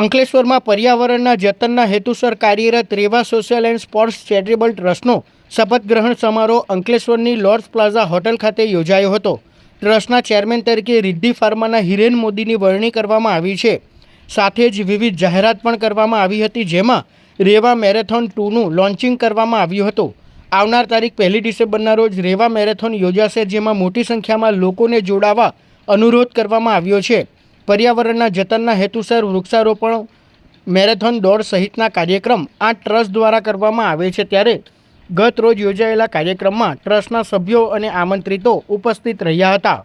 અંકલેશ્વરમાં પર્યાવરણના જતનના હેતુસર કાર્યરત Reva social and sports charitable ટ્રસ્ટનો શપથ ગ્રહણ સમારોહ અંકલેશ્વરની લોર્ડ્સ પ્લાઝા હોટલ ખાતે યોજાયો હતો. ટ્રસ્ટના ચેરમેન તરીકે રિદ્ધિ ફાર્માના હિરેન મોદીની વરણી કરવામાં આવી છે. સાથે જ વિવિધ જાહેરાત પણ કરવામાં આવી હતી, જેમાં રેવા મેરેથોન ટુનું લોન્ચિંગ કરવામાં આવ્યું હતું. આવનાર તારીખ પહેલી ડિસેમ્બરના રોજ રેવા મેરેથોન યોજાશે, જેમાં મોટી સંખ્યામાં લોકોને જોડાવા અનુરોધ કરવામાં આવ્યો છે. પર્યાવરણના જતનના હેતુસર વૃક્ષારોપણ, મેરેથોન દોડ સહિતના કાર્યક્રમ આ ટ્રસ્ટ દ્વારા કરવામાં આવે છે ત્યારે ગત રોજ યોજાયેલા કાર્યક્રમમાં ટ્રસ્ટના સભ્યો અને આમંત્રિતો ઉપસ્થિત રહ્યા હતા.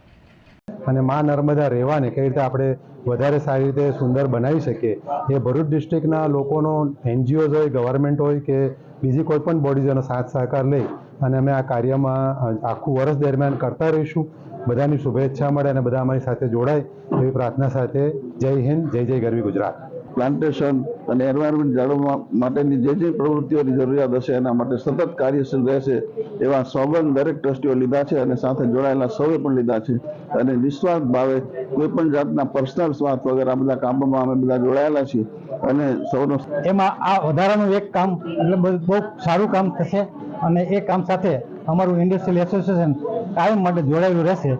અને મા નર્મદા રહેવાને કઈ રીતે આપણે વધારે સારી રીતે સુંદર બનાવી શકીએ? એ ભરૂચ ડિસ્ટ્રિક્ટના લોકોનો એનજીઓઝ હોય, ગવર્મેન્ટ હોય કે બીજી કોઈ પણ બોડીઝોનો સાથ સહકાર લઈ અને અમે આ કાર્યમાં આખું વર્ષ દરમિયાન કરતા રહીશું. બધાની શુભેચ્છા મળે અને બધા અમારી સાથે જોડાય. એવી પ્રાર્થના સાથે જય હિન્દ જય જય ગરવી ગુજરાત. પ્લાન્ટેશન અને એન્વાયરમેન્ટ જાળવવા માટેની જે જે પ્રવૃત્તિઓની જરૂરિયાત હશે એના માટે સતત કાર્યશીલ રહેશે એવા સોગન દરેક ટ્રસ્ટીઓ લીધા છે અને સાથે જોડાયેલા સૌએ પણ લીધા છે. અને નિસ્વાર્થ ભાવે કોઈ પણ જાતના પર્સનલ સ્વાર્થ વગર આ બધા કામોમાં અમે બધા જોડાયેલા છીએ અને સૌનો એમાં આ વધારાનું એક કામ એટલે બહુ બહુ સારું કામ થશે અને એ કામ સાથે અમારું ઇન્ડસ્ટ્રીયલ એસોસિએશન કાયમ માટે જોડાયેલું રહેશે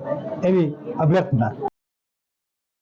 એવી અભ્યર્થના.